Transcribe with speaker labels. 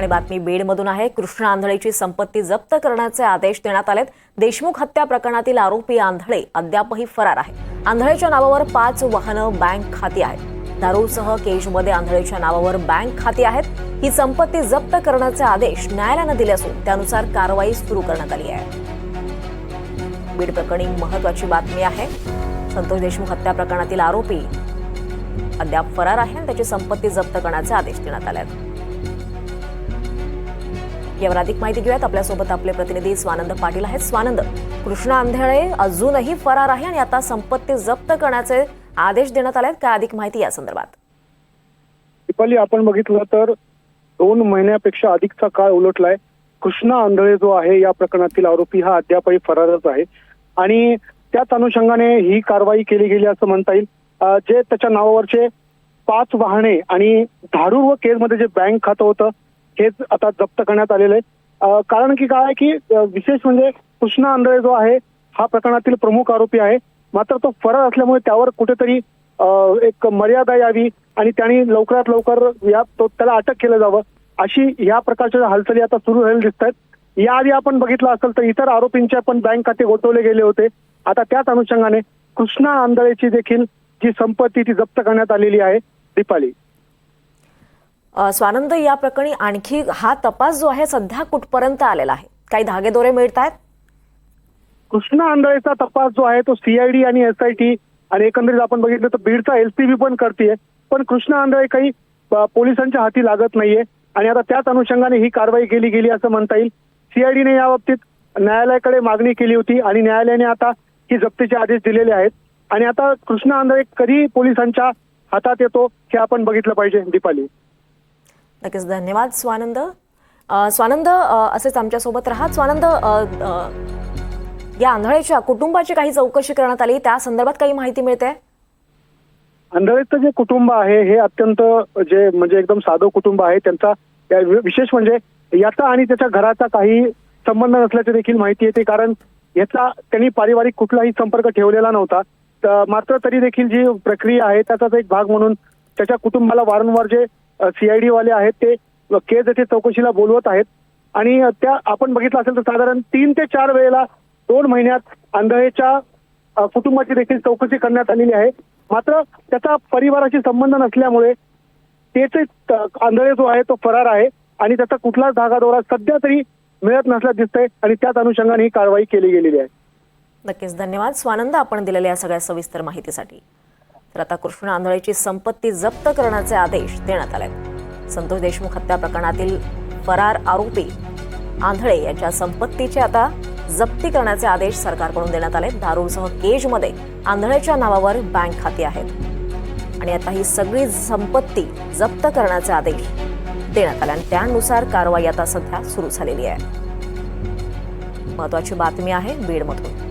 Speaker 1: आणि बातमी बीडमधून आहे. कृष्ण आंधळेची संपत्ती जप्त करण्याचे आदेश देण्यात आलेत. देशमुख हत्या प्रकरणातील आरोपी आंधळे अद्यापही फरार आहे. आंधळेच्या नावावर पाच वाहनं बँक खाती आहेत. दारूसह केजमध्ये आंधळेच्या नावावर बँक खाती आहेत. ही संपत्ती जप्त करण्याचे आदेश न्यायालयानं दिले असून त्यानुसार कारवाई सुरू करण्यात आली आहे. बीड प्रकरणी महत्वाची बातमी आहे. संतोष देशमुख हत्या प्रकरणातील आरोपी अद्याप फरार आहे आणि त्याची संपत्ती जप्त करण्याचे आदेश देण्यात आले आहेत. यावर अधिक माहिती घेऊयात. आपल्यासोबत आपले प्रतिनिधी स्वानंद पाटील आहेत. स्वानंद कृष्णा आंधळे अजूनही फरार आहे आणि आता संपत्ती जप्त करण्याचे आदेश देण्यात आले आहेत काय अधिक माहिती या संदर्भात?
Speaker 2: दीपाली आपण बघितलं तर दोन महिन्यापेक्षा अधिकचा काळ उलटलाय. कृष्णा आंधळे जो आहे या प्रकरणातील आरोपी हा अद्यापही फरारच आहे. आणि त्याच अनुषंगाने ही कारवाई केली गेली असं म्हणता येईल. जे त्याच्या नावावरचे पाच वाहने आणि धारूर व केजमध्ये जे बँक खातं होतं हेच आता जप्त करण्यात आलेलं आहे. कारण की काय आहे की विशेष म्हणजे कृष्णा आंधळे जो आहे हा प्रकरणातील प्रमुख आरोपी आहे. मात्र तो फरार असल्यामुळे त्यावर कुठेतरी एक मर्यादा यावी आणि त्यांनी लवकरात लवकर या तो त्याला अटक केलं जावं अशी या प्रकारच्या हालचाली आता सुरू झालेल्या दिसत आहेत याआधी आपण बघितलं असेल तर इतर आरोपींचे पण बँक खाते गोठवले गेले होते. आता त्याच अनुषंगाने कृष्णा आंधळेची देखील जी संपत्ती ती जप्त करण्यात आलेली आहे दीपाली.
Speaker 1: स्वानंद या प्रकरणी आणखी हा तपास जो आहे सध्या कुठपर्यंत आलेला आहे? काही धागेदोरे मिळत आहेत
Speaker 2: कृष्णा आंधळेचा तपास जो आहे तो सीआयडी आणि एसआयटी आणि एकंदरीत आपण बघितलं तर बीडचा एलसीबी पण करते पण कृष्णा आंधळे काही पोलिसांच्या हाती लागत नाहीये आणि आता त्याच अनुषंगाने ही कारवाई केली गेली असं म्हणता येईल. सीआयडीने या बाबतीत न्यायालयाकडे मागणी केली होती आणि न्यायालयाने आता ही जप्तीचे आदेश दिलेले आहेत. आणि आता कृष्णा आंधळे कधी पोलिसांच्या हातात येतो हे आपण बघितलं पाहिजे दीपाली.
Speaker 1: नक्कीच धन्यवाद स्वानंद. स्वानंद असेच आमच्यासोबत राहा. स्वानंद या आंधळेच्या कुटुंबाची काही चौकशी करण्यात आली. त्या संदर्भात काही माहिती मिळते?
Speaker 2: आंधळेचं जे कुटुंब आहे हे अत्यंत जे म्हणजे एकदम साधं कुटुंब आहे. त्यांचा विशेष म्हणजे याचा आणि त्याच्या घराचा काही संबंध नसल्याची देखील माहिती येते. कारण याचा त्यांनी पारिवारिक कुठलाही संपर्क ठेवलेला नव्हता. तर मात्र तरी देखील जी प्रक्रिया आहे त्याचाच एक भाग म्हणून त्याच्या कुटुंबाला वारंवार जे सीआयडी वाले आहेत ते केज येथे चौकशीला बोलवत आहेत. आणि त्या आपण बघितलं असेल तर साधारण तीन ते चार वेळेला दोन महिन्यात आंधळेच्या कुटुंबाची देखील चौकशी करण्यात आलेली आहे. मात्र त्याचा परिवाराशी संबंध नसल्यामुळे त्याचे आंधळे जो आहे तो फरार आहे आणि त्याचा कुठलाच धागादोरा सध्या तरी मिळत नसल्याचं दिसतंय आणि त्याच अनुषंगाने ही कारवाई केली गेलेली आहे.
Speaker 1: नक्कीच धन्यवाद. स्वानंद आपण दिलेल्या या सगळ्या सविस्तर माहितीसाठी. तर आता कृष्ण आंधळेची संपत्ती जप्त करण्याचे आदेश देण्यात आले संतोष देशमुख हत्या प्रकरणातील फरार आरोपी आंधळे यांच्या संपत्तीचे आता जप्ती करण्याचे आदेश सरकारकडून देण्यात आले दारूसह केजमध्ये आंधळेच्या नावावर बँक खाती आहेत. आणि आता ही सगळी संपत्ती जप्त करण्याचे आदेश देण्यात आले. आणि त्यानुसार कारवाई आता सध्या सुरू झालेली आहे. महत्वाची बातमी आहे बीडमधून.